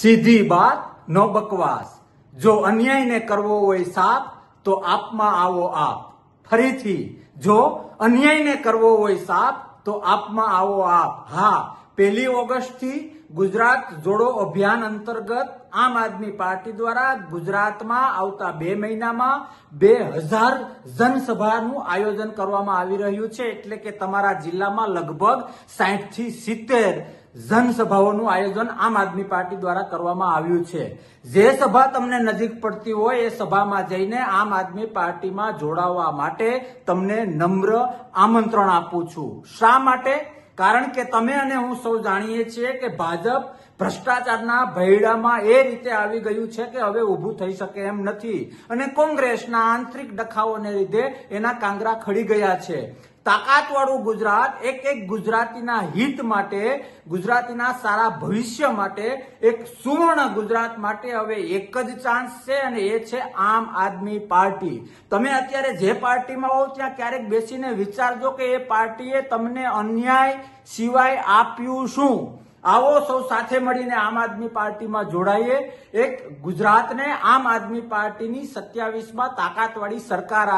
સીધી બાત નો બકવાસ. જો અન્યાયને કરવો હોય સાપ, તો આપમાં આવો આપ. ફરીથી, જો અન્યાયને કરવો હોય સાપ, તો આપમાં આવો આપ. હા, પહેલી ઓગસ્ટથી ગુજરાત જોડો અભિયાન અંતર્ગત આમ આદમી પાર્ટી દ્વારા ગુજરાતમાં આવતા બે મહિનામાં બે હજાર જનસભાનું આયોજન કરવામાં આવી રહ્યું છે. એટલે કે તમારા જિલ્લામાં લગભગ સાહીઠથી સિત્તેર જનસભાઓનું આયોજન આમ આદમી પાર્ટી દ્વારા કરવામાં આવ્યું છે. જે સભા તમને નજીક પડતી હોય એ સભામાં જઈને આમ આદમી પાર્ટીમાં જોડાવા માટે તમને નમ્ર આમંત્રણ આપું છું. શા માટે? કારણ કે તમે અને હું સૌ જાણીએ છીએ કે ભાજપ ભ્રષ્ટાચારના ભયડામાં એ રીતે આવી ગયું છે કે હવે ઊભું થઈ શકે એમ નથી. અને કોંગ્રેસના આંતરિક ડખાઓને લીધે એના કાંગરા ખડી ગયા છે. તાકાતવાળું ગુજરાત, એક એક ગુજરાતીના હિત માટે, ગુજરાતીના સારા ભવિષ્ય માટે, એક સુવર્ણ ગુજરાત માટે હવે એક જ ચાન્સ છે અને એ છે આમ આદમી પાર્ટી. તમે અત્યારે જે પાર્ટીમાં હોવ ત્યાં ક્યારેક બેસીને વિચારજો કે એ પાર્ટીએ તમને અન્યાય સિવાય આપ્યું શું? આવો સૌ સાથે મળીને આમ આદમી પાર્ટીમાં જોડાઈએ. એક ગુજરાતને આમ આદમી પાર્ટીની સત્યાવીસમાં તાકાતવાળી સરકાર